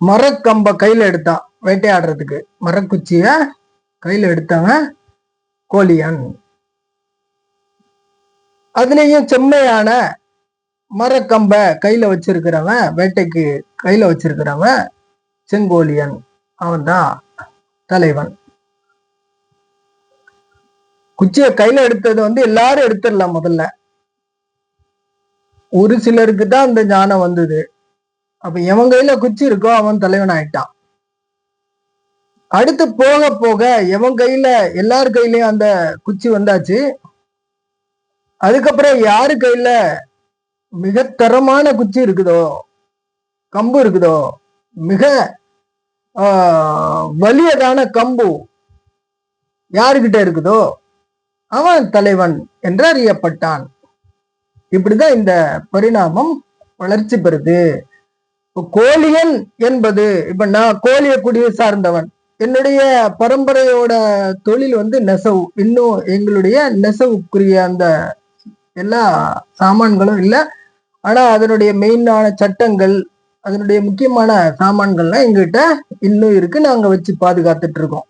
மரக்கம்ப கையில எடுத்தான் வேட்டையாடுறதுக்கு. மரக்குச்சிய கையில எடுத்தவன் கோழியன். அதுலேயும் செம்மையான மரக்கம்ப கையில வச்சிருக்கிறவன் வேட்டைக்கு கையில வச்சிருக்கிறவன் செங்கோலியன் அவன்தான் தலைவன். குச்சிய கையில எடுத்தது வந்து எல்லாரும் எடுத்துடலாம் முதல்ல. ஒரு சிலருக்கு தான் அந்த ஞானம் வந்தது. அப்ப எவன் கையில குச்சி இருக்கோ அவன் தலைவன் ஆயிட்டான். அடுத்து போக போக எவன் கையில எல்லார் கையிலயும் அந்த குச்சி வந்தாச்சு. அதுக்கப்புறம் யாரு கையில மிக தரமான குச்சி இருக்குதோ கம்பு இருக்குதோ மிக ஆஹ், வலியதான கம்பு யாருக்கிட்ட இருக்குதோ அவன் தலைவன் என்று அறியப்பட்டான் இப்படிதான் இந்த பரிணாமம் வளர்ச்சி பெறுது. கோழியன் என்பது இப்ப நான் கோழிய குடியை சார்ந்தவன். என்னுடைய பரம்பரையோட தொழில் வந்து நெசவு. இன்னும் எங்களுடைய நெசவுக்குரிய அந்த எல்லா சாமான்களும் இல்லை. ஆனா அதனுடைய மெயினான சட்டங்கள் அதனுடைய முக்கியமான சாமான்கள்லாம் எங்கிட்ட இன்னும் இருக்கு. நாங்க வச்சு பாதுகாத்துட்டு இருக்கோம்.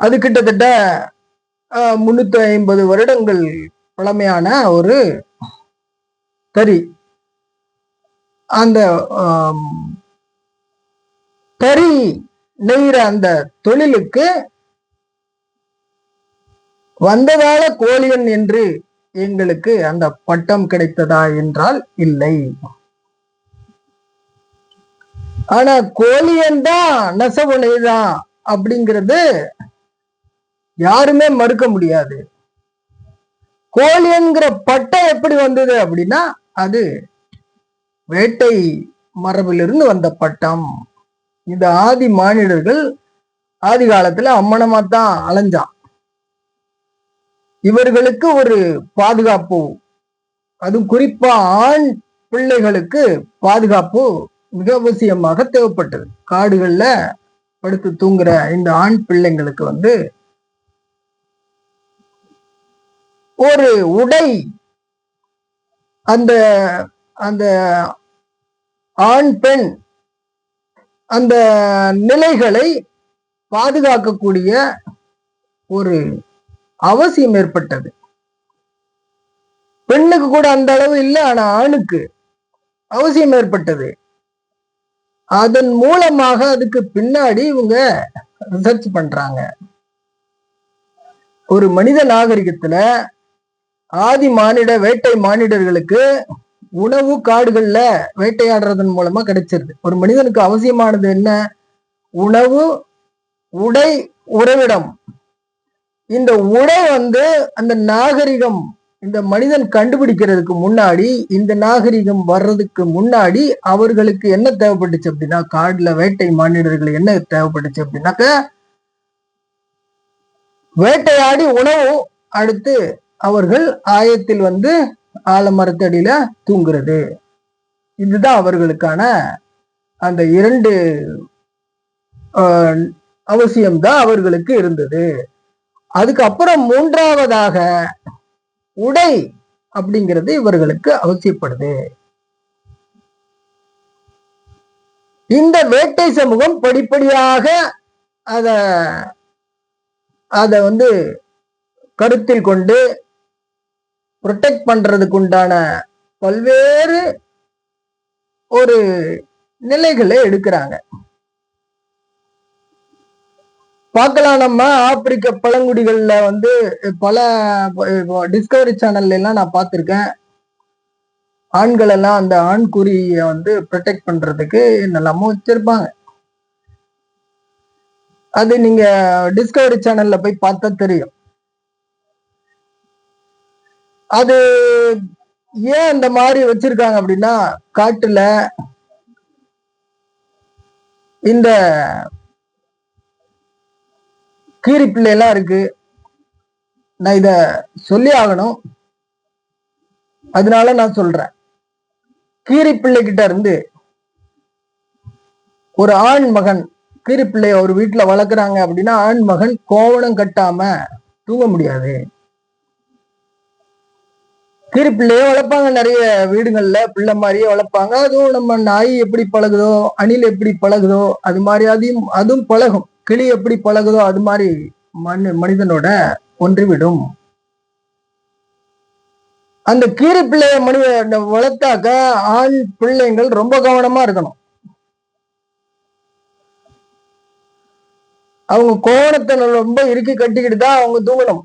அது கிட்டத்தட்ட முன்னூத்தி ஐம்பது வருடங்கள் பழமையான ஒரு தறி அந்த ஆம், தறி நெய்கிற அந்த தொழிலுக்கு வந்ததால கோழியன் என்று எங்களுக்கு அந்த பட்டம் கிடைத்ததா என்றால் இல்லை. ஆனா கோழியன் தான் நெசவு நெய்தான் அப்படிங்கிறது யாருமே மறுக்க முடியாது. கோழியன்கிற பட்டம் எப்படி வந்தது அப்படின்னா அது வேட்டை மரபிலிருந்து வந்த பட்டம். இந்த ஆதி மானிடர்கள் ஆதி காலத்துல அம்மனமா தான் அலைஞ்சான். இவர்களுக்கு ஒரு பாதுகாப்பு. அது குறிப்பா ஆண் பிள்ளைகளுக்கு பாதுகாப்பு மிக அவசியமாக தேவைப்பட்டது. காடுகள்ல படுத்து தூங்குற இந்த ஆண் பிள்ளைங்களுக்கு வந்து ஒரு உடை அந்த அந்த ஆண் பெண் அந்த நிலைகளை பாதுகாக்கக்கூடிய ஒரு அவசியம் ஏற்பட்டது. பெண்ணுக்கு கூட அந்த அளவு இல்லை ஆனா ஆணுக்கு அவசியம் ஏற்பட்டது. அதன் மூலமாக அதுக்கு பின்னாடி இவங்க ரிசர்ச் பண்றாங்க. ஒரு மனித நாகரிகத்துல ஆதி மானிட வேட்டை மானிடர்களுக்கு உணவு காடுகள்ல வேட்டையாடுறதன் மூலமா கிடைச்சிருது. ஒரு மனிதனுக்கு அவசியமானது என்ன? உணவு உடை உறவிடம். இந்த உடை வந்து அந்த நாகரிகம் இந்த மனிதன் கண்டுபிடிக்கிறதுக்கு முன்னாடி இந்த நாகரிகம் வர்றதுக்கு முன்னாடி அவர்களுக்கு என்ன தேவைப்பட்டுச்சு அப்படின்னா காடுல வேட்டை மானிடர்கள் என்ன தேவைப்பட்டுச்சு அப்படின்னாக்க வேட்டையாடி உணவு அடுத்து அவர்கள் ஆயத்தில் வந்து ஆலமரத்தடியில தூங்குறது. இதுதான் அவர்களுக்கான அந்த இரண்டு அவசியம்தான் அவர்களுக்கு இருந்தது. அதுக்கப்புறம் மூன்றாவதாக உடை அப்படிங்கிறது இவர்களுக்கு அவசியப்படுது. இந்த வேட்டை சமூகம் படிப்படியாக அத அத வந்து கருத்தில் கொண்டு ப்ரொடெக்ட் பண்றதுக்கு உண்டான பல்வேறு ஒரு நிலைகளை எடுக்கிறாங்க. பார்க்கலாம் நம்ம ஆப்பிரிக்க பழங்குடிகள்ல வந்து பல டிஸ்கவரி சேனல்ல எல்லாம் நான் பார்த்துருக்கேன். ஆண்கள் எல்லாம் அந்த ஆண்குறியை வந்து ப்ரொடெக்ட் பண்றதுக்கு என்னெல்லாமோ வச்சிருப்பாங்க அது நீங்க டிஸ்கவரி சேனல்ல போய் பார்த்தா தெரியும். அது ஏன் இந்த மாதிரி வச்சிருக்காங்க அப்படின்னா காட்டுல இந்த கீரி பிள்ளைலாம் எல்லாம் இருக்கு. நான் இத சொல்லி ஆகணும். அதனால நான் சொல்றேன். கீரி பிள்ளைகிட்ட இருந்து ஒரு ஆண் மகன் கீரி பிள்ளைய ஒரு வீட்டுல வளர்க்குறாங்க அப்படின்னா ஆண் மகன் கோவணம் கட்டாம தூங்க முடியாது. கீரி பிள்ளையே வளர்ப்பாங்க நிறைய வீடுகள்ல பிள்ளை மாதிரியே வளர்ப்பாங்க. அதுவும் நம்ம நாய் எப்படி பழகுதோ அணில் எப்படி பழகுதோ அது மாதிரி அதையும் அதுவும் பழகும். கிளி எப்படி பழகுதோ அது மாதிரி மனு மனிதனோட ஒன்றிவிடும். அந்த கீரி பிள்ளைய மனித வளர்த்தாக்க ஆண் பிள்ளைங்கள் ரொம்ப கவனமா இருக்கணும். அவங்க கோணத்தை ரொம்ப இறுக்கி கட்டிக்கிட்டு தான் அவங்க தூங்கணும்.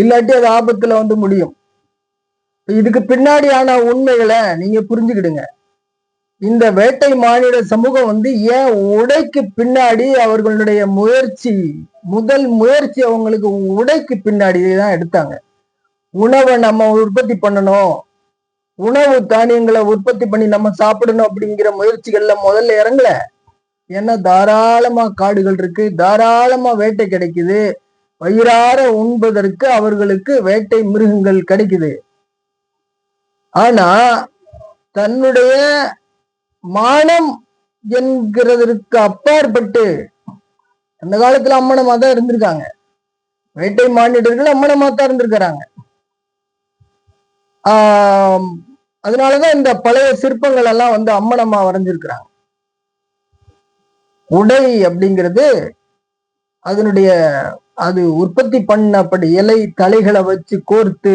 இல்லாட்டி அது ஆபத்துல வந்து முடியும். இதுக்கு பின்னாடியான உண்மைகளை நீங்க புரிஞ்சுக்கிடுங்க. இந்த வேட்டை மாநில சமூகம் வந்து ஏன் உடைக்கு பின்னாடி அவர்களுடைய முயற்சி முதல் முயற்சி அவங்களுக்கு உடைக்கு பின்னாடி தான் எடுத்தாங்க. உணவை நம்ம உற்பத்தி பண்ணணும். உணவு தானியங்களை உற்பத்தி பண்ணி நம்ம சாப்பிடணும் அப்படிங்கிற முயற்சிகள்ல முதல்ல இறங்கல. ஏன்னா தாராளமா காடுகள் இருக்கு தாராளமா வேட்டை கிடைக்குது. வயிறார உண்பதற்கு அவர்களுக்கு வேட்டை மிருகங்கள் கிடைக்குது. ஆனா தன்னுடைய மானம் என்கிறதற்கு அப்பாற்பட்டு அந்த காலத்துல அம்மனமா தான் இருந்திருக்காங்க. வேட்டை மானிடர்கள் அம்மனமா தான் இருந்திருக்கிறாங்க. ஆஹ் அதனாலதான் இந்த பழைய சிற்பங்கள் எல்லாம் வந்து அம்மனமா வரைஞ்சிருக்கிறாங்க. உடை அப்படிங்கிறது அதனுடைய அது உற்பத்தி பண்ணப்படி இலை தலைகளை வச்சு கோர்த்து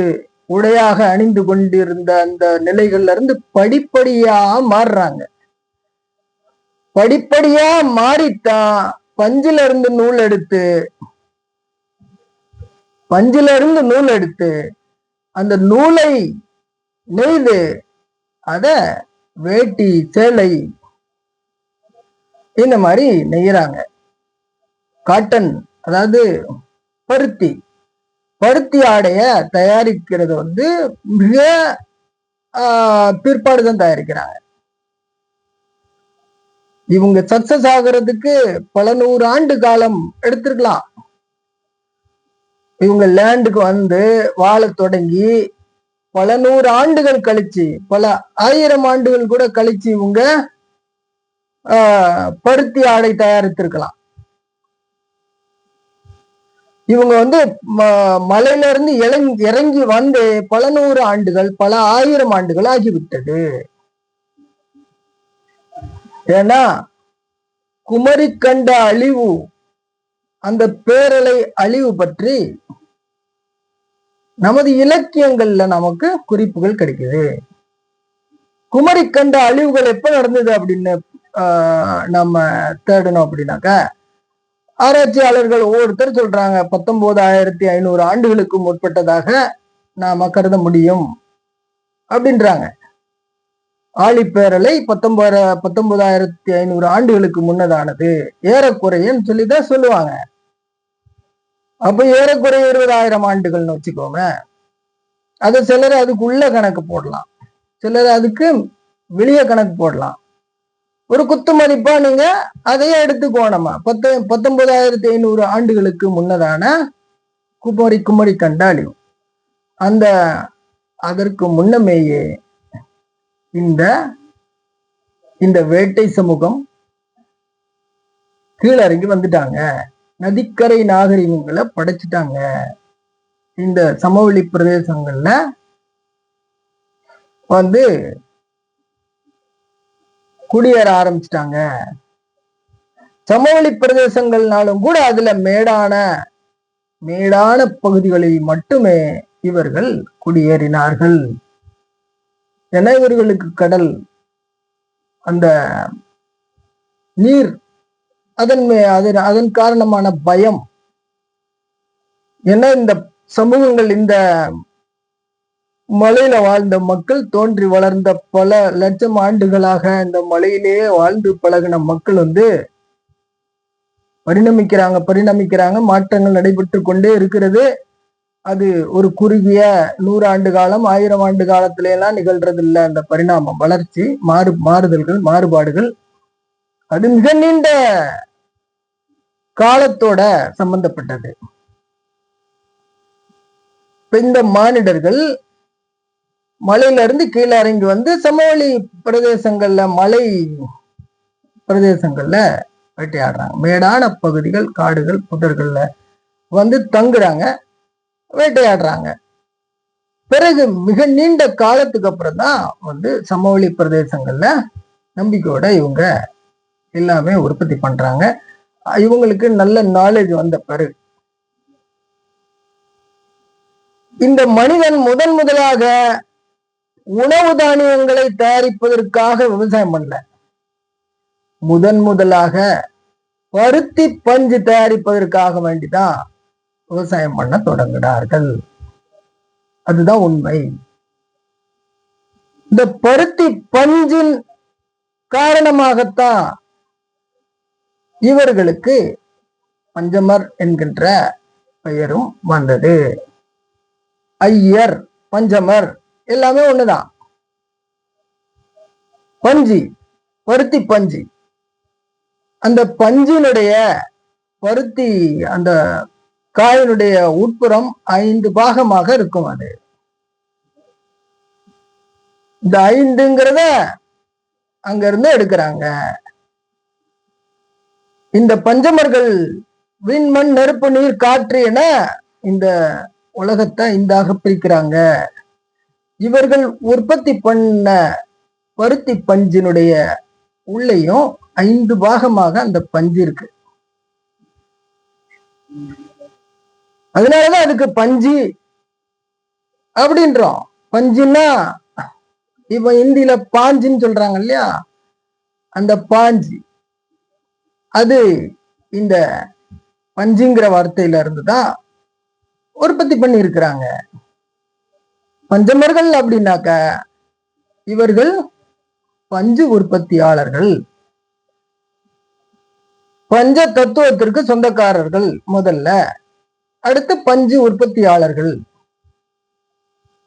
உடையாக அணிந்து கொண்டிருந்த அந்த நிலைகள்ல இருந்து படிப்படியா மாறுறாங்க. படிப்படியா மாறித்தான் பஞ்சில இருந்து நூல் எடுத்து பஞ்சில இருந்து நூல் எடுத்து அந்த நூலை நெய்து அத வேட்டி சேலை இந்த மாதிரி நெய்யறாங்க காட்டன் அதாவது பருத்தி. பருத்தி ஆடைய தயாரிக்கிறது வந்து மிக பிற்பாடுதான் தயாரிக்கிறாங்க. இவங்க சக்சஸ் ஆகிறதுக்கு பல நூறு ஆண்டு காலம் எடுத்திருக்கலாம். இவங்க லேண்டுக்கு வந்து வாழ தொடங்கி பல நூறு ஆண்டுகள் கழிச்சு பல ஆயிரம் ஆண்டுகள் கூட கழிச்சு இவங்க பருத்தி ஆடை தயாரித்திருக்கலாம். இவங்க வந்து மலையில இருந்து இறங்கி வந்து பல நூறு ஆண்டுகள் பல ஆயிரம் ஆண்டுகள் ஆகிவிட்டது. ஏன்னா குமரி கண்ட அழிவு அந்த பேரலை அழிவு பற்றி நமது இலக்கியங்கள்ல நமக்கு குறிப்புகள் கிடைக்குது. குமரி கண்ட அழிவுகள் எப்ப நடந்தது அப்படின்னு நம்ம தேடணும் அப்படின்னாக்க ஆராய்ச்சியாளர்கள் ஒவ்வொருத்தர் சொல்றாங்க பத்தொன்பதாயிரத்தி ஐநூறு ஆண்டுகளுக்கு முற்பட்டதாக நாம கருத முடியும் அப்படின்றாங்க. ஆழிப்பேரலை பத்தொன்பது பத்தொன்பதாயிரத்தி ஐநூறு ஆண்டுகளுக்கு முன்னதானது. ஏறக்குறையன்னு சொல்லிதான் சொல்லுவாங்க. அப்ப ஏறக்குறைய இருபதாயிரம் ஆண்டுகள்னு வச்சுக்கோங்க அது சிலர் அதுக்குள்ள கணக்கு போடலாம். சிலர் அதுக்கு வெளியே கணக்கு போடலாம். ஒரு குத்து மதிப்பா நீங்க அதையே எடுத்துக்கோணமா பத்து பத்தொன்பதாயிரத்தி ஐநூறு ஆண்டுகளுக்கு முன்னதான குமரி குமரி கண்டாளி அந்த அதற்கு முன்னமேயே இந்த இந்த வேட்டை சமூகம் கீழறங்கி வந்துட்டாங்க. நதிக்கரை நாகரிகங்களை படைச்சிட்டாங்க. இந்த சமவெளி பிரதேசங்கள்ல வந்து குடியேற ஆரம்பிச்சிட்டாங்க. சமவெளி பிரதேசங்கள்னாலும் கூட அதுல மேடான மேடான பகுதிகளில் மட்டுமே இவர்கள் குடியேறினார்கள். என இவர்களுக்கு கடல் அந்த நீர் அதன் அதன் அதன் காரணமான பயம். என இந்த சமூகங்கள் இந்த மலையில வாழ்ந்த மக்கள் தோன்றி வளர்ந்த பல லட்சம் ஆண்டுகளாக இந்த மலையிலேயே வாழ்ந்து பழகின மக்கள் வந்து பரிணமிக்கிறாங்க பரிணமிக்கிறாங்க. மாற்றங்கள் நடைபெற்று கொண்டே இருக்கிறது. அது ஒரு குறுகிய நூறு ஆண்டு காலம் ஆயிரம் ஆண்டு காலத்துல எல்லாம் நிகழ்றது இல்லை அந்த பரிணாமம் வளர்ச்சி மாறு மாறுதல்கள் மாறுபாடுகள். அது மிக நீண்ட காலத்தோட சம்பந்தப்பட்டது. இந்த மானிடர்கள் மலையில இருந்து கீழே இறங்கி வந்து சமவெளி பிரதேசங்கள்ல மலை பிரதேசங்கள்ல வேட்டையாடுறாங்க. மேடான பகுதிகள் காடுகள் புதர்கள்ல வந்து தங்குறாங்க வேட்டையாடுறாங்க. பிறகு மிக நீண்ட காலத்துக்கு அப்புறம் தான் வந்து சமவெளி பிரதேசங்கள்ல நம்பிக்கையோட இவங்க எல்லாமே உற்பத்தி பண்றாங்க. இவங்களுக்கு நல்ல நாலேஜ் வந்த பிறகு. இந்த மனிதன் முதன் முதலாக உணவு தானியங்களை தயாரிப்பதற்காக விவசாயம் பண்ணல. முதன் முதலாக பருத்தி பஞ்சு தயாரிப்பதற்காக வேண்டிதான் விவசாயம் பண்ண தொடங்கினார்கள். அதுதான் உண்மை. இந்த பருத்தி பஞ்சின் காரணமாகத்தான் இவர்களுக்கு பஞ்சமர் என்கின்ற பெயரும் வந்தது. ஐயர் பஞ்சமர் எல்லாமே ஒண்ணுதான். பஞ்சு பருத்தி பஞ்சு. அந்த பஞ்சினுடைய பருத்தி அந்த காயினுடைய உட்புறம் ஐந்து பாகமாக இருக்கும் அது. இந்த ஐந்துங்கிறத அங்க இருந்து எடுக்கிறாங்க. இந்த பஞ்சமர்கள் விண்மண் நெருப்பு நீர் காற்று என இந்த உலகத்தை இந்தாக பிரிக்கிறாங்க. இவர்கள் உற்பத்தி பண்ண பருத்தி பஞ்சினுடைய உள்ளேயும் ஐந்து பாகமாக அந்த பஞ்சு இருக்கு. அதனாலதான் அதுக்கு பஞ்சு அப்படின்றோம். பஞ்சுன்னா இப்ப இந்தியில பாஞ்சுன்னு சொல்றாங்க இல்லையா? அந்த பாஞ்சு. அது இந்த பஞ்சுங்கிற வார்த்தையில இருந்து தான் உற்பத்தி பண்ணி இருக்கிறாங்க பஞ்சமர்கள் அப்படின்னாக்க இவர்கள் பஞ்சு உற்பத்தியாளர்கள். பஞ்ச தத்துவத்திற்கு சொந்தக்காரர்கள் முதல்ல. அடுத்து பஞ்சு உற்பத்தியாளர்கள்.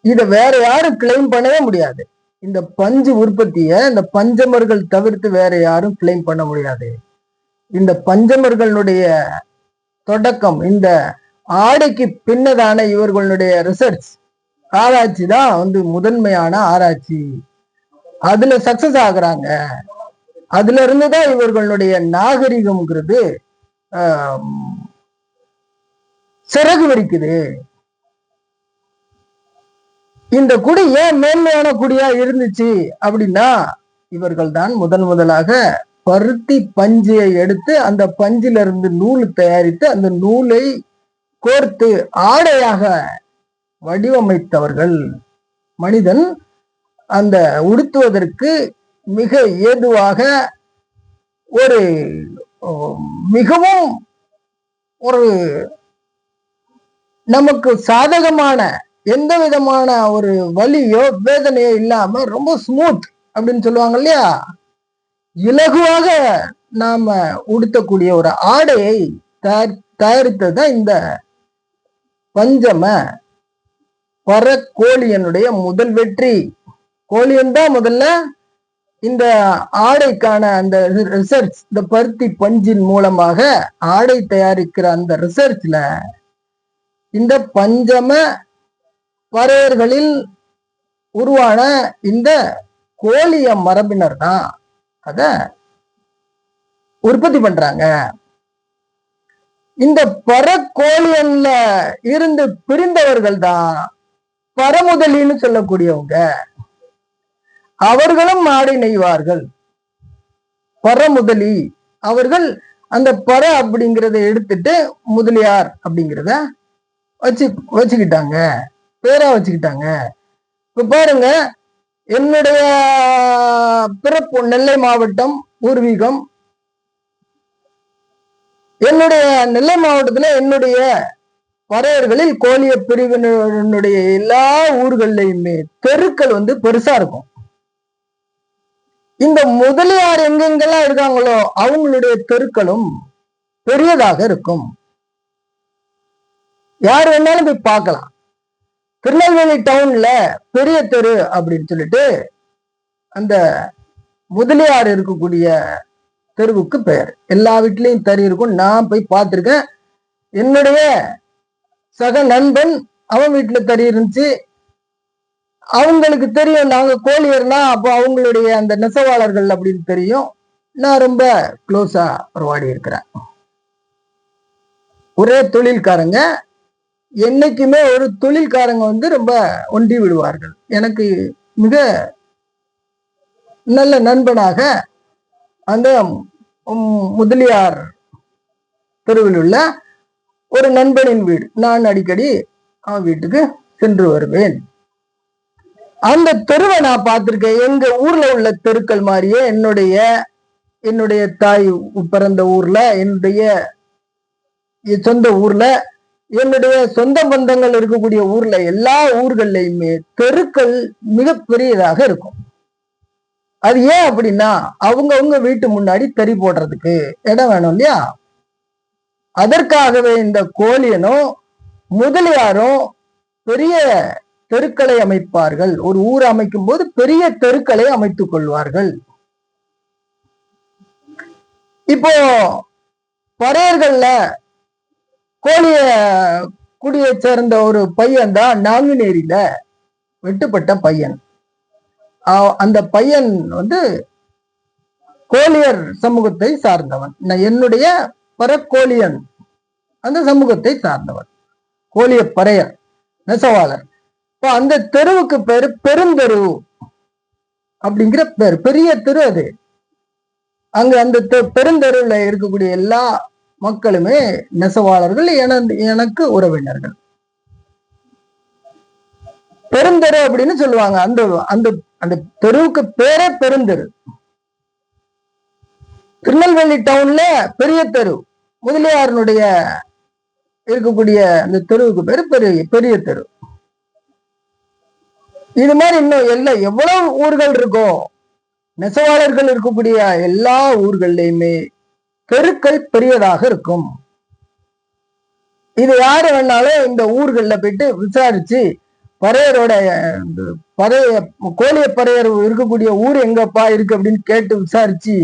இத வேற யாரும் கிளைம் பண்ணவே முடியாது. இந்த பஞ்சு உற்பத்திய இந்த பஞ்சமர்கள் தவிர்த்து வேற யாரும் கிளைம் பண்ண முடியாது. இந்த பஞ்சமர்களுடைய தொடக்கம் இந்த ஆடைக்கு பின்னதான இவர்களுடைய ரிசர்ச் ஆராய்ச்சி தான் வந்து முதன்மையான ஆராய்ச்சி. அதுல சக்சஸ் ஆகுறாங்க. அதுல இருந்துதான் இவர்களுடைய நாகரிகம்ங்கிறது சிறகு வரிக்குது. இந்த குடி ஏன் மேன்மையான குடியா இருந்துச்சு அப்படின்னா இவர்கள் தான் முதன் முதலாக பருத்தி பஞ்சையை எடுத்து அந்த பஞ்சில இருந்து நூல் தயாரித்து அந்த நூலை கோர்த்து ஆடையாக வடிவமைத்தவர்கள் மனிதன் அந்த உடுத்துவதற்கு மிக ஏதுவாக ஒரு மிகவும் ஒரு நமக்கு சாதகமான எந்த விதமான ஒரு வலியோ வேதனையோ இல்லாம ரொம்ப ஸ்மூத் அப்படின்னு சொல்லுவாங்க இல்லையா? இலகுவாக நாம உடுத்தக்கூடிய ஒரு ஆடையை தயாரித்தது தான் இந்த பஞ்சம பர கோழியனுடைய முதல் வெற்றி. கோழியன் தான் முதல்ல இந்த ஆடைக்கான அந்த ரிசர்ச் இந்த பருத்தி பஞ்சின் மூலமாக ஆடை தயாரிக்கிற அந்த ரிசர்ச்ல இந்த பஞ்சம பறையர்களில் உருவான இந்த கோழிய மரபினர் தான் அத உற்பத்தி பண்றாங்க. இந்த பரக்கோழியன்ல இருந்து பிரிந்தவர்கள் தான் பரமுதலின்னு சொல்லக்கூடியவங்க அவர்களும் மாடை நெய்வார்கள். பரமுதலி அவர்கள் அந்த பர அப்படிங்கிறத எடுத்துட்டு முதலியார் அப்படிங்கிறத வச்சு வச்சுக்கிட்டாங்க. பேரா வச்சுக்கிட்டாங்க. இப்ப பாருங்க என்னுடைய பிறப்பு நெல்லை மாவட்டம் பூர்வீகம். என்னுடைய நெல்லை மாவட்டத்துல என்னுடைய பறையர்களில் கோழிய பிரிவினுடைய எல்லா ஊர்கள்லயுமே தெருக்கள் வந்து பெருசா இருக்கும். இந்த முதலியார் எங்கெங்கெல்லாம் இருக்காங்களோ அவங்களுடைய தெருக்களும் பெரியதாக இருக்கும். யார் வேணாலும் போய் பார்க்கலாம். திருநெல்வேலி டவுன்ல பெரிய தெரு அப்படின்னு சொல்லிட்டு அந்த முதலியார் இருக்கக்கூடிய தெருவுக்கு பெயர். எல்லா வீட்லயும் தறி இருக்கும். நான் போய் பார்த்துருக்கேன். என்னுடைய சக நண்பன் அவன் வீட்டுல தறி இருந்துச்சு அவங்களுக்கு தெரியும் நாங்க கோழியர்னா அப்போ அவங்களுடைய அந்த நெசவாளர்கள் அப்படின்னு தெரியும். நான் ரொம்ப க்ளோஸா உருவாடி இருக்கிறேன். ஒரே தொழில்காரங்க. என்னைக்குமே ஒரு தொழில்காரங்க வந்து ரொம்ப ஒண்டி விடுவார்கள். எனக்கு மிக நல்ல நண்பனாக அந்த முதலியார் தெருவில் உள்ள ஒரு நண்பனின் வீடு. நான் அடிக்கடி அவன் வீட்டுக்கு சென்று வருவேன். அந்த தெருவை நான் பார்த்திருக்கேன். எங்க ஊர்ல உள்ள தெருக்கள் மாதிரியே என்னுடைய என்னுடைய தாய் பிறந்த ஊர்ல என்னுடைய சொந்த ஊர்ல என்னுடைய சொந்த பந்தங்கள் இருக்கக்கூடிய ஊர்ல எல்லா ஊர்கள்லயுமே தெருக்கள் மிக பெரியதாக இருக்கும். அது ஏன் அப்படின்னா அவங்கவுங்க வீட்டு முன்னாடி தெறி போடுறதுக்கு இடம் வேணும் இல்லையா? அதற்காகவே இந்த கோழியனும் முதலியாரும் பெரிய தெருக்களை அமைப்பார்கள். ஒரு ஊர் அமைக்கும் போது பெரிய தெருக்களை அமைத்துக் கொள்வார்கள். இப்போ பறையர்கள்ல கோழிய குடியை சேர்ந்த ஒரு பையன் தான் நாங்குநேரியில வெட்டுப்பட்ட பையன். அந்த பையன் வந்து கோழியர் சமூகத்தை சார்ந்தவன். என்னுடைய பரக்கோழியன் அந்த சமூகத்தை சார்ந்தவர். கோழிய பறையர் நெசவாளர். இப்போ அந்த தெருவுக்கு பேரு பெருந்தெரு அப்படிங்கிற பேர். பெரிய தெரு அது. அங்க அந்த தெ- பெருந்தெருவுல இருக்கக்கூடிய எல்லா மக்களுமே நெசவாளர்கள் என எனக்கு உறவினர்கள். பெருந்தெரு அப்படின்னு சொல்லுவாங்க. அந்த அந்த அந்த தெருவுக்கு பேரே பெருந்தெரு. திருநெல்வேலி டவுன்ல பெரிய தெரு. முதலியாரனுடைய இருக்கக்கூடிய அந்த தெருவுக்கு பேரு பெரிய பெரிய தெரு. இது மாதிரி இன்னும் எல்லாம் எவ்வளவு ஊர்கள் இருக்கோ நெசவாளர்கள் இருக்கக்கூடிய எல்லா ஊர்கள்லயுமே தெருக்கள் பெரியதாக இருக்கும். இது யாரு வேணாலும் இந்த ஊர்கள்ல போயிட்டு விசாரிச்சு பறையரோட இந்த பறைய கோழிய பறையர் இருக்கக்கூடிய ஊர் எங்கப்பா இருக்கு அப்படின்னு கேட்டு விசாரிச்சு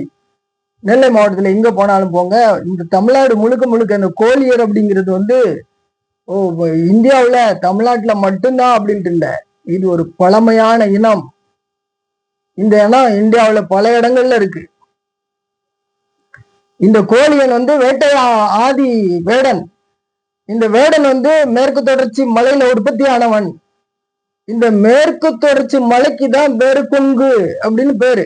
நெல்லை மாவட்டத்துல எங்க போனாலும் போங்க. இந்த தமிழ்நாடு முழுக்க முழுக்க இந்த கோழியர் அப்படிங்கிறது வந்து ஓ இந்தியாவுல தமிழ்நாட்டுல மட்டும்தான் அப்படின்ட்டு இல்லை. இது ஒரு பழமையான இனம். இந்த இனம் இந்தியாவுல பல இடங்கள்ல இருக்கு. இந்த கோழியன் வந்து வேட்டையா ஆதி வேடன். இந்த வேடன் வந்து மேற்கு தொடர்ச்சி மலையில உற்பத்தி ஆனவன். இந்த மேற்கு தொடர்ச்சி மலைக்கு தான் பேரு கொங்கு அப்படின்னு பேரு.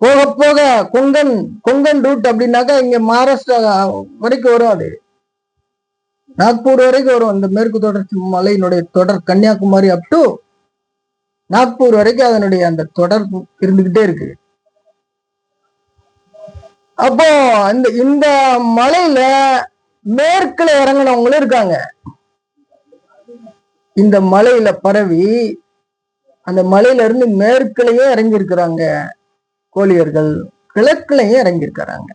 போக போக கொங்கன் கொங்கன் ரூட் அப்படின்னாக்கா இங்க மகாராஷ்டிரா வரைக்கும் வரும் அது. நாக்பூர் வரைக்கும் வரும் அந்த மேற்கு தொடர்ச்சி மலையினுடைய தொடர் கன்னியாகுமரி அப் டு நாக்பூர் வரைக்கும் அதனுடைய அந்த தொடர் இருந்துகிட்டே இருக்கு. அப்போ அந்த இந்த மலையில மேற்குல இறங்கினவங்களும் இருக்காங்க. இந்த மலையில பரவி அந்த மலையில இருந்து மேற்குலயே இறங்கி இருக்கிறாங்க கோழியர்கள் கிழக்குலயே இறங்கி இருக்கிறாங்க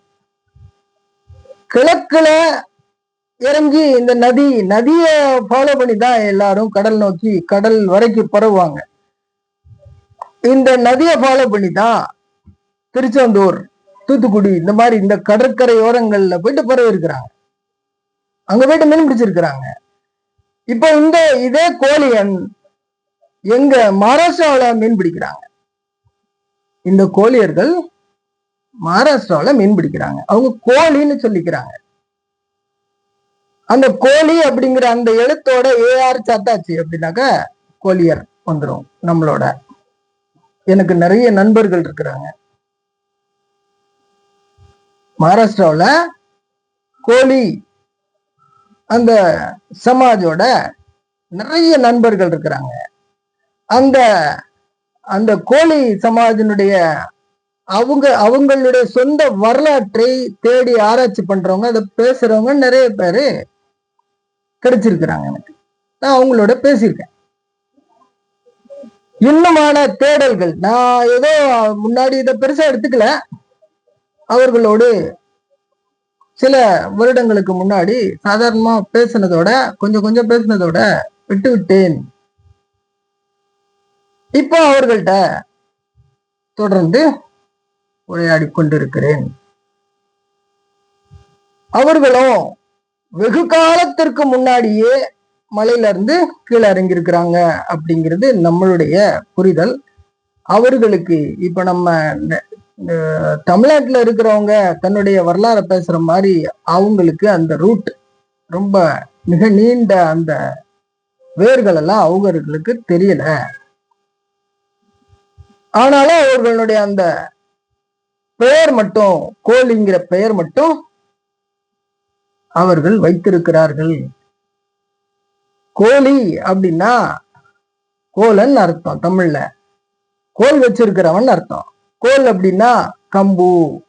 கிழக்குல இறங்கி இந்த நதி நதிய ஃபாலோ பண்ணி தான் எல்லாரும் கடல் நோக்கி கடல் வரைக்கும் பரவுவாங்க. இந்த நதியை ஃபாலோ பண்ணி தான் திருச்செந்தூர் தூத்துக்குடி இந்த மாதிரி இந்த கடற்கரையோரங்கள்ல போயிட்டு பரவி இருக்கிறாங்க அங்க போயிட்டு மீன் பிடிச்சிருக்கிறாங்க. இப்போ இந்த இதே கோழியன் எங்க மகாராஷ்டிராவுல மீன் பிடிக்கிறாங்க. இந்த கோழியர்கள் மகாராஷ்டிராவில் மீன் பிடிக்கிறாங்க. அவங்க கோழின்னு சொல்லிக்கிறாங்க. அந்த கோழி அப்படிங்கிற அந்த எழுத்தோட ஏஆர் சத்தாச்சு அப்படின்னாக்கா கோழியர் வந்துடும் நம்மளோட. எனக்கு நிறைய நண்பர்கள் இருக்கிறாங்க. மகாராஷ்டிராவில் கோழி அந்த சமாஜோட நிறைய நண்பர்கள் இருக்கிறாங்க. அந்த அந்த கோழி சமாஜினுடைய அவங்க அவங்களுடைய சொந்த வரலாற்றை தேடி ஆராய்ச்சி பண்றவங்க அதை பேசுறவங்க நிறைய பேர் கிடைச்சிருக்கிறாங்க எனக்கு. நான் அவங்களோட பேசியிருக்கேன். இன்னுமான தேடல்கள் நான் ஏதோ முன்னாடி இதை பெருசா எடுத்துக்கல. அவர்களோடு சில வருடங்களுக்கு முன்னாடி சாதாரணமா பேசினதோட கொஞ்சம் கொஞ்சம் பேசினதோட விட்டு விட்டேன் இப்போ அவர்கள்ட்ட தொடர்ந்து உரையாடி கொண்டிருக்கிறேன். அவர்களும் வெகு காலத்திற்கு முன்னாடியே மலையில இருந்து கீழே இறங்கியிருக்கிறாங்க அப்படிங்கிறது நம்மளுடைய புரிதல். அவர்களுக்கு இப்ப நம்ம தமிழ்நாட்டில் இருக்கிறவங்க தன்னுடைய வரலாறை பேசுற மாதிரி அவங்களுக்கு அந்த ரூட் ரொம்ப மிக நீண்ட அந்த வேர்கள் எல்லாம் அவர்களுக்கு தெரியல. ஆனாலும் அவர்களுடைய அந்த பெயர் மட்டும் கோழிங்கிற பெயர் மட்டும் அவர்கள் வைத்திருக்கிறார்கள். கோழி அப்படின்னா கோலன் அர்த்தம் தமிழ்ல. கோல் வச்சிருக்கிறவன் அர்த்தம். கோல் அப்படின்னா கம்பு.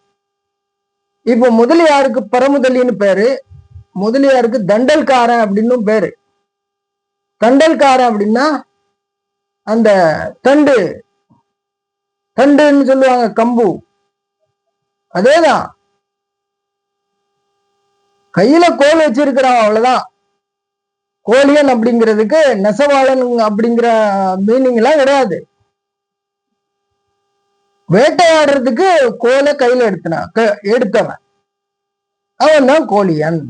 இப்ப முதலியாருக்கு பரமுதலின்னு பேரு முதலியாருக்கு தண்டல்காரன் அப்படின்னு பேரு. தண்டல்காரன் அப்படின்னா அந்த தண்டு தண்டுன்னு சொல்லுவாங்க கம்பு. அதேதான். கையில கோல் வச்சிருக்கிறான் அவ்வளவுதான். கோழியன் அப்படிங்கிறதுக்கு நெசவாளன் அப்படிங்கிற மீனிங் எல்லாம் கிடையாது. வேட்டையாடுறதுக்கு கோலை கையில எடுத்தனா எடுத்தவன். அவன் தான் கோழியன்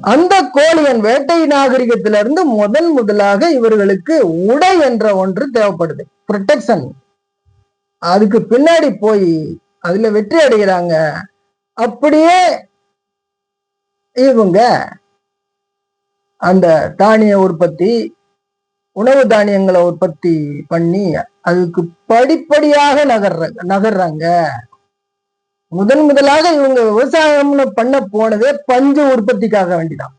அந்த கோழியன் வேட்டை நாகரிகத்திலிருந்து முதன் முதலாக இவர்களுக்கு உடை என்ற ஒன்று தேவைப்படுது. ப்ரொடெக்ஷன் அதுக்கு பின்னாடி போய் அதுல வெற்றி அடைகிறாங்க. அப்படியே இவங்க அந்த தானிய உற்பத்தி உணவு தானியங்களை உற்பத்தி பண்ணி அதுக்கு படிப்படியாக நகர்ற நகர்றாங்க. முதன் முதலாக இவங்க விவசாயம்னு பண்ண போனதே பஞ்சு உற்பத்திக்காக வேண்டிதான்.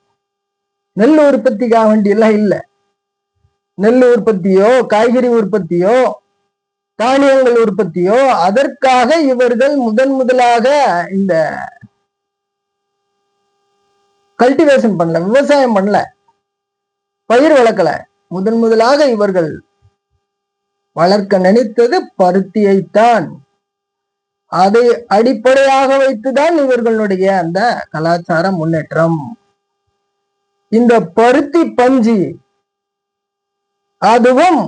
நெல் உற்பத்திக்காக வேண்டி எல்லாம் இல்லை. நெல் உற்பத்தியோ காய்கறி உற்பத்தியோ தானியங்கள் உற்பத்தியோ அதற்காக இவர்கள் முதன் முதலாக இந்த கல்டிவேஷன் பண்ணல விவசாயம் பண்ணல. பயிர் வளர்க்கல. முதன் முதலாக இவர்கள் வளர்க்க நினைத்தது பருத்தியைத்தான். அதை அடிப்படையாக வைத்துதான் இவர்களுடைய அந்த கலாச்சார முன்னேற்றம். இந்த பருத்தி பஞ்சு அதுவும்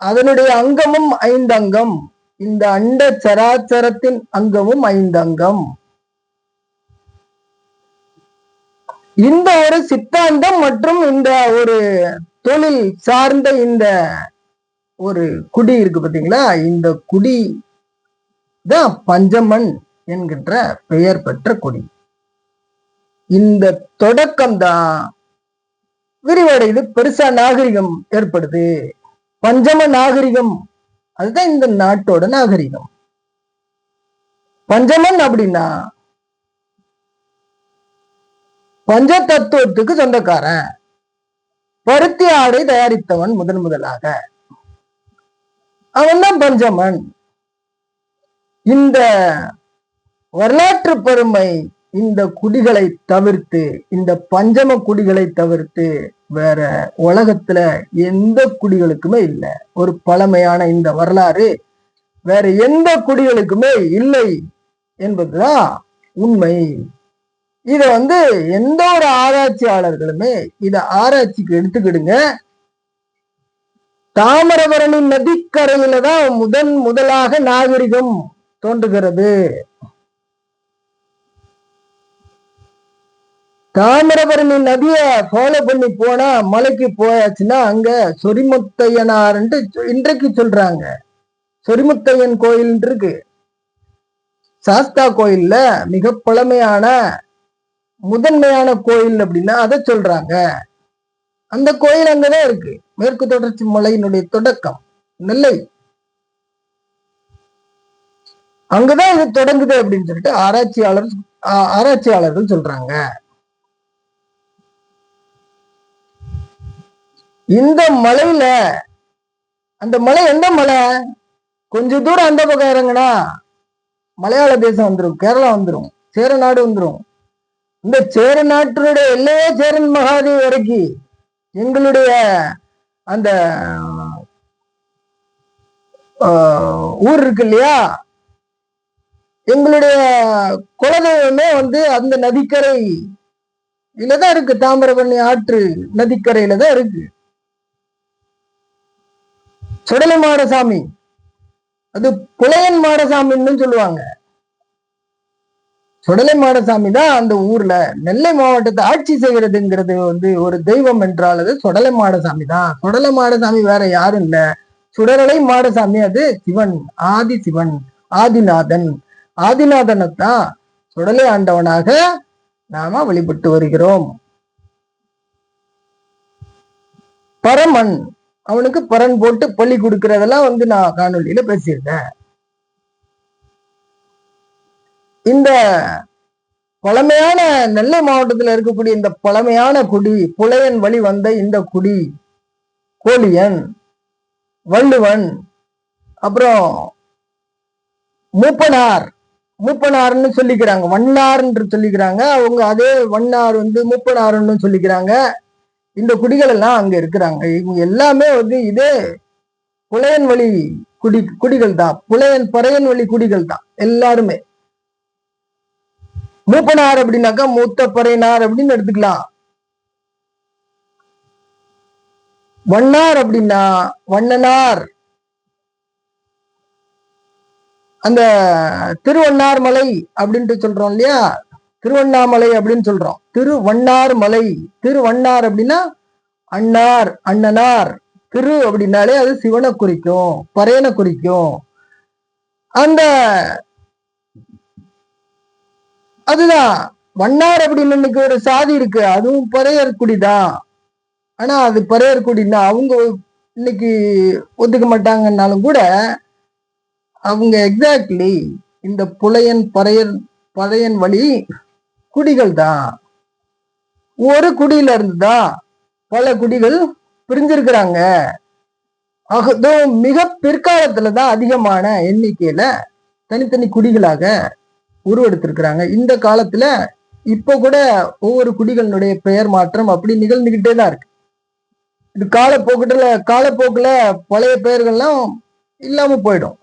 அதனுடைய அங்கமும் ஐந்து அங்கம் இந்த அண்ட சராச்சரத்தின் அங்கமும் ஐந்து அங்கம் இந்த ஒரு சித்தாந்தம் மற்றும் இந்த ஒரு தொழில் சார்ந்த இந்த ஒரு குடி இருக்கு பாத்தீங்களா? இந்த குடி த பஞ்சமன் என்கின்ற பெயர் பெற்ற குடி. இந்த தொடக்கம் தான் விரிவடைது பெருசா நாகரிகம் ஏற்படுது. பஞ்சம நாகரிகம் அதுதான் இந்த நாட்டோட நாகரிகம். பஞ்சமன் அப்படின்னா பஞ்ச தத்துவத்துக்கு சொந்தக்காரன். பருத்தி ஆடை தயாரித்தவன் முதன் முதலாக. அவன் தான் பஞ்சமன். இந்த வரலாற்று பெருமை இந்த குடிகளை தவிர்த்து இந்த பஞ்சம குடிகளை தவிர்த்து வேற உலகத்துல எந்த குடிகளுக்குமே இல்லை. ஒரு பழமையான இந்த வரலாறு வேற எந்த குடிகளுக்குமே இல்லை என்பதுதான் உண்மை. இத வந்து எந்த ஒரு ஆராய்ச்சியாளர்களுமே இத ஆராய்ச்சிக்கு எடுத்துக்கிடுங்க. தாமிரபரணி நதிக்கரையில தான் முதன் முதலாக நாகரிகம் தோன்றுகிறது. தாமிரபரணி நதிய ஃபாலோ பண்ணி போனா மலைக்கு போயாச்சுன்னா அங்க சொரிமுத்தையனார்ன்ட்டு இன்றைக்கு சொல்றாங்க. சொரிமுத்தையன் கோயில் இருக்கு சாஸ்தா கோயில்ல மிக பழமையான முதன்மையான கோயில் அப்படின்னா அதை சொல்றாங்க. அந்த கோயில் அங்கதான் இருக்கு. மேற்கு தொடர்ச்சி மலையினுடைய தொடக்கம். நெல்லை. அங்கதான் இது தொடங்குது அப்படின்னு சொல்லிட்டு ஆராய்ச்சியாளர் ஆராய்ச்சியாளர்கள் சொல்றாங்க. இந்த மலையில அந்த மலை எந்த மலை? கொஞ்ச தூரம் அந்த பக்கம் இறங்குனா மலையாள தேசம் வந்துடும் கேரளா வந்துடும் சேர நாடு வந்துடும் இந்த சேர நாட்டினுடைய எல்லையே சேரன் மகாதேவி வரைக்கும் எங்களுடைய அந்த ஊர் இருக்கு இல்லையா? எங்களுடைய குலதெய்வமே வந்து அந்த நதிக்கரையிலதான் இருக்கு. தாமிரபரணி ஆற்று நதிக்கரையில தான் இருக்கு. சுடலை மாடசாமி. அது புலையன் மாடசாமின்னு சொல்லுவாங்க. சுடலை மாடசாமி தான் அந்த ஊர்ல நெல்லை மாவட்டத்தை ஆட்சி செய்கிறதுங்கிறது வந்து ஒரு தெய்வம் என்றால் அது சுடலை மாடசாமி தான். சுடலை மாடசாமி வேற யாரும் இல்ல. சுடலை மாடசாமி அது சிவன் ஆதி சிவன் ஆதிநாதன். ஆதிநாதனைத்தான் சுடலை ஆண்டவனாக நாம வழிபட்டு வருகிறோம். பரமன் அவனுக்கு பரன் போட்டு பள்ளி கொடுக்கறதெல்லாம் வந்து நான் காணொலியில பேசியிருந்தேன். இந்த பழமையான நெல்லை மாவட்டத்தில் இருக்கக்கூடிய இந்த பழமையான குடி புலையன் வழி வந்த இந்த குடி கோழியன் வள்ளுவன் அப்புறம் மூப்பனார் மூப்பனாருன்னு சொல்லிக்கிறாங்க. வண்ணார்ன்று சொல்லிக்கிறாங்க. அவங்க அதே வண்ணார் வந்து மூப்பனாருன்னு சொல்லிக்கிறாங்க. இந்த குடிகள் எல்லாம் அங்க இருக்கிறாங்க. இவங்க எல்லாமே வந்து இதே புலையன் வழி குடி குடிகள் தான் புலையன் பறையன் வழி குடிகள் தான் எல்லாருமே. மூப்பனார் அப்படின்னாக்கா மூத்த பறையனார் அப்படின்னு எடுத்துக்கலாம். வண்ணார் அப்படின்னா வண்ணனார். அந்த திருவண்ணார் மலை அப்படின்ட்டு சொல்றோம் இல்லையா? திருவண்ணாமலை அப்படின்னு சொல்றோம். திருவண்ணார் மலை திருவண்ணார் அப்படின்னா அண்ணார் அண்ணனார். திரு அப்படின்னாலே அது சிவனை குறிக்கும் பறையனை குறிக்கும். அந்த அதுதான். வண்ணார் அப்படின்னு இன்னைக்கு ஒரு சாதி இருக்கு. அதுவும் பறையர் குடிதான் ஆனா அது பறையர் குடின்னா அவங்க இன்னைக்கு ஒத்துக்க மாட்டாங்கன்னாலும் கூட அவங்க எக்ஸாக்ட்லி இந்த புலையன் பறையன் பழையன் வழி குடிகள் தான். ஒரு குடியில இருந்துதான் பல குடிகள் பிரிஞ்சிருக்கிறாங்க. அதுவும் மிக பிற்காலத்துல தான் அதிகமான எண்ணிக்கையில தனித்தனி குடிகளாக உருவெடுத்திருக்கிறாங்க. இந்த காலத்துல இப்ப கூட ஒவ்வொரு குடிகளினுடைய பெயர் மாற்றம் அப்படி நிகழ்ந்துகிட்டே தான் இருக்கு. இது காலப்போக்கில் காலப்போக்கில் பழைய பெயர்கள்லாம் இல்லாம போயிடும்.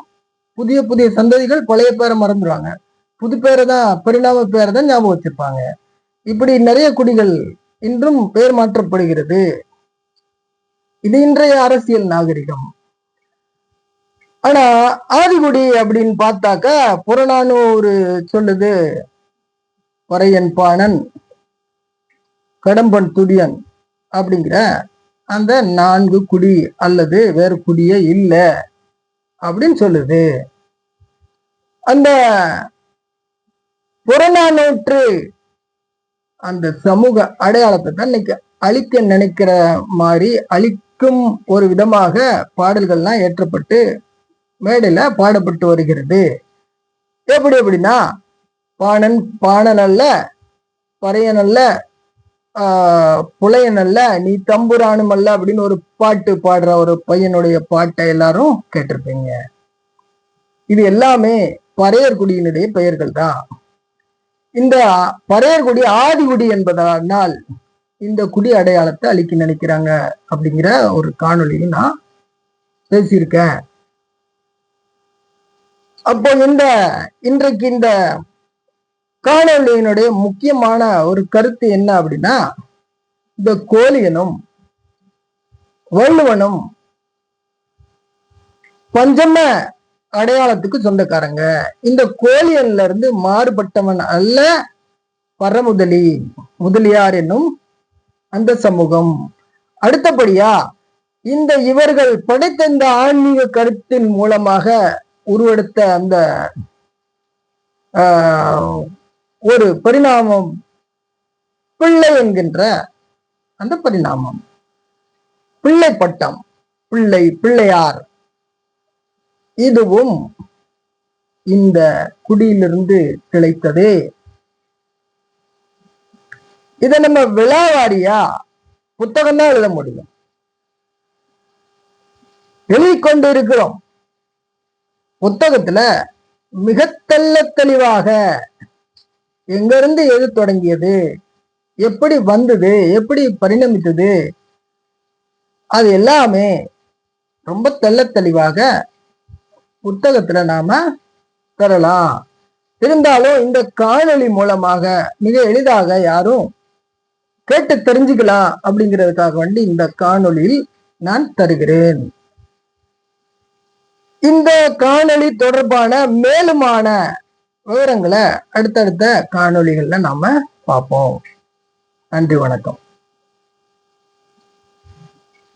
புதிய புதிய சந்ததிகள் பழைய பேரை மறந்துடுவாங்க புது பேரை தான் பரிணாம பேரை தான் ஞாபகம் வச்சிருப்பாங்க. இப்படி நிறைய குடிகள் இன்றும் பெயர் மாற்றப்படுகிறது. இது இன்றைய அரசியல் நாகரிகம். ஆனா ஆதிகுடி அப்படின்னு பார்த்தாக்கா புறநானூறு சொல்லுது வரையன் பாணன் கடம்பன் துடியன் அப்படிங்கிற அந்த நான்கு குடி அல்லது வேறு குடியே இல்லை. அப்படின்னு சொல்லுது. அந்த புறநானூற்று அந்த சமூக அடையாளத்தை தான் இன்னைக்கு அழிக்க நினைக்கிற மாதிரி அழிக்கும் ஒரு விதமாக பாடல்கள்லாம் ஏற்றப்பட்டு மேடையில பாடப்பட்டு வருகிறது. எப்படி எப்படின்னா பாணன் பாணன் அல்ல பறையன் அல்ல புலையன் அல்ல நீ தம்புரானும் அல்ல அப்படின்னு ஒரு பாட்டு பாடுற ஒரு பையனுடைய பாட்டை எல்லாரும் கேட்டிருப்பீங்க. இது எல்லாமே பறையர்குடியினுடைய பெயர்கள் தான். இந்த பறையர்குடி ஆதிகுடி என்பதனால் இந்த குடி அடையாளத்தை அழிக்க நினைக்கிறாங்க அப்படிங்கிற ஒரு காணொலியும் நான் பேசியிருக்கேன். அப்போ இந்த இன்றைக்கு இந்த காணொலியினுடைய முக்கியமான ஒரு கருத்து என்ன அப்படின்னா இந்த கோழியனும் வள்ளுவனும் பஞ்சம அடையாளத்துக்கு சொந்தக்காரங்க. இந்த கோழியன்ல இருந்து மாறுபட்டவன் அல்ல பரமுதலி முதலியார் என்னும் அந்த சமூகம். அடுத்தபடியா இந்த இவர்கள் படைத்த இந்த ஆன்மீக கருத்தின் மூலமாக உருவெடுத்த அந்த ஒரு பரிணாமம் பிள்ளை என்கின்ற அந்த பரிணாமம். பிள்ளை பட்டம் பிள்ளை பிள்ளையார். இதுவும் இந்த குடியிலிருந்து கிளைத்தது இதை நம்ம விழாவாரியா புத்தகம் தான் எழுத முடியும். எழுதிக்கொண்டு இருக்கிறோம் புத்தகத்துல மிக தெல்ல தெளிவாக எங்கிருந்து எது தொடங்கியது? எப்படி வந்தது? எப்படி பரிணமித்தது? அது எல்லாமே ரொம்ப தெள்ள தெளிவாக புத்தகத்துல நாம பெறலாம். இருந்தாலும் இந்த காணொளி மூலமாக மிக எளிதாக யாரும் கேட்டு தெரிஞ்சுக்கலாம் அப்படிங்கிறதுக்காக வேண்டி இந்த காணொளியில் நான் தருகிறேன். இந்த காணொளி தொடர்பான மேலுமான விவரங்களை அடுத்தடுத்த காணொளிகள்ல நாம பார்ப்போம். நன்றி வணக்கம்.